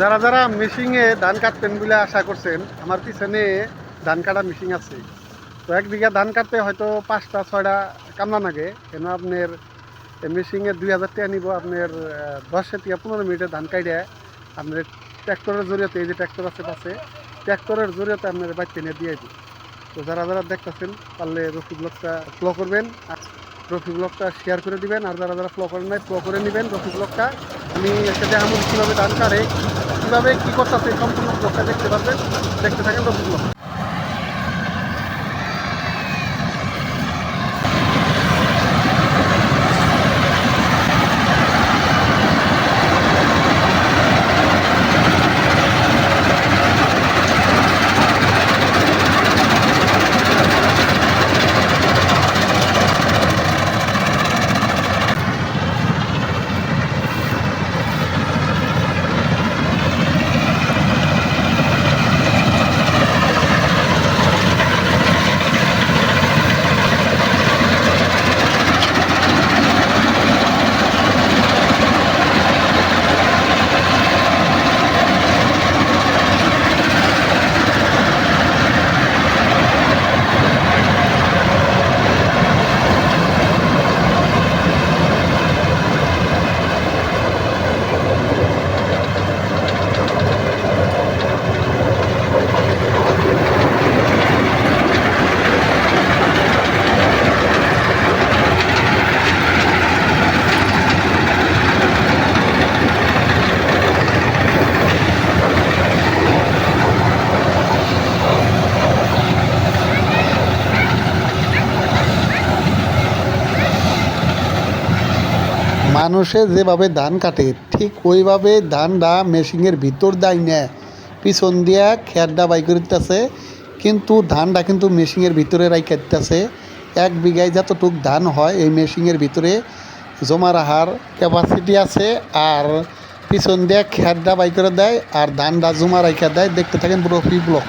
যারা যারা মেশিনে ধান কাটবেন বলে আশা করছেন, আমার পিছনে ধান কাটা মেশিন আছে। তো এক বিঘা ধান কাটতে হয়তো পাঁচটা, ছয়টা কামলা লাগে। কেন আপনার মেশিনে দুই হাজার টাকা নিব, আপনার দশ থেকে পনেরো মিনিটে ধান কাটে আপনার ট্র্যাক্টরের জরিয়তে, এই যে ট্র্যাক্টর আছে পাশে, ট্র্যাক্টরের জরিয়তে আপনার বাচ্চা নিয়ে দিয়ে দিই। তো যারা যারা দেখতেছেন, পারলে রফি ব্লগটা ফলো করবেন রফি ব্লগটা শেয়ার করে দিবেন, আর যারা যারা ফলো করেন নাই ফলো করে নেবেন রফি ব্লগটা। আমি একটা দেখাবো কীভাবে ধান কাটে। কীভাবে কী করতেছে সম্পূর্ণ দেখতে পারবেন। দেখতে থাকেন রফি মানুষে যেভাবে ধান কাটে, ঠিক ওইভাবে ধানটা মেশিনের ভিতর দেয় না। পিছন দিয়া খেরটা বাই করতেছে, কিন্তু ধানটা কিন্তু মেশিনের ভিতরে রাইখাইতেছে এক বিঘায় যতটুক ধান হয়, এই মেশিনের ভিতরে জমা রাখার ক্যাপাসিটি আছে আর পিছন দিয়ে খেরটা বাই করে দেয় আর ধানটা জমা রাইখা দেয়। দেখতে থাকেন পুরো ফি ব্লক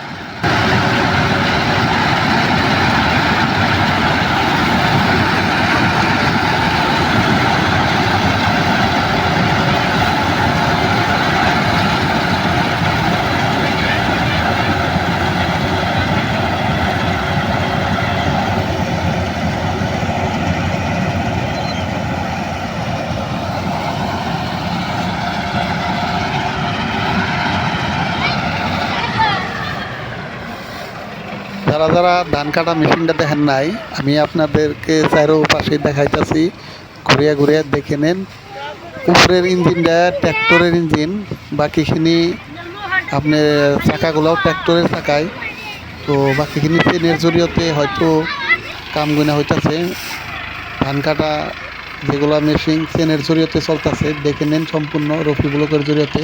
যারা যারা ধান কাটা মেশিনটা দেখেন নাই, আমি আপনাদেরকে চারো পাশে দেখাইতেছি। ঘুরিয়া ঘুরিয়া দেখে নেন। উপরের ইঞ্জিনটা ট্র্যাক্টরের ইঞ্জিন, বাকিখিনি আপনার চাকাগুলোও ট্র্যাক্টরের চাকায়। তো বাকিখিনি ট্রেনের জরিয়তে হয়তো কামগুনা হইতাছে। ধান কাটা যেগুলো মেশিন ট্রেনের জরিয়তে চলতেছে, দেখে নেন সম্পূর্ণ রফি ব্লকের জরিয়তে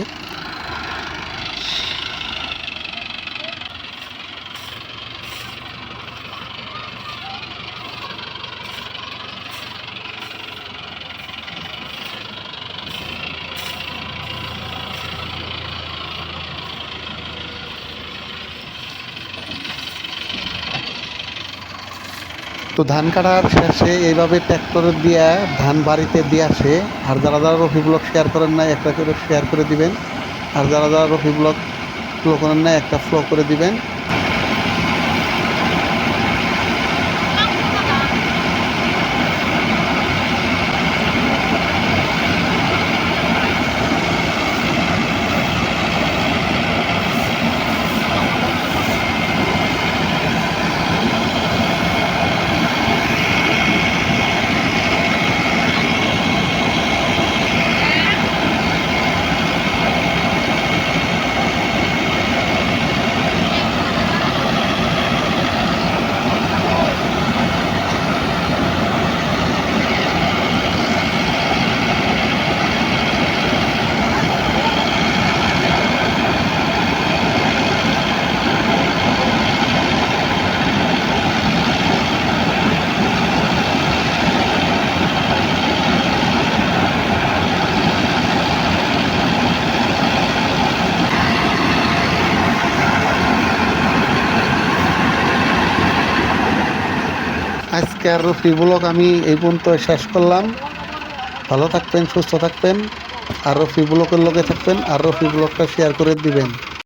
তো ধান কাটার শেষে এইভাবে ট্র্যাক্টর দিয়া ধান বাড়িতে দিয়ে আসে। আর যারা যারা রফি ব্লক শেয়ার করেন না একটা করে শেয়ার করে দিবেন। আর যারা যারা রফি ব্লক ফ্লো করেন না একটা ফ্লো করে দিবেন। আজকের রফি ব্লগ আমি এই পর্যন্ত শেষ করলাম। ভালো থাকবেন, সুস্থ থাকবেন। আর রফি ব্লকের লগে থাকবেন, আর রফি ব্লকটা শেয়ার করে দিবেন।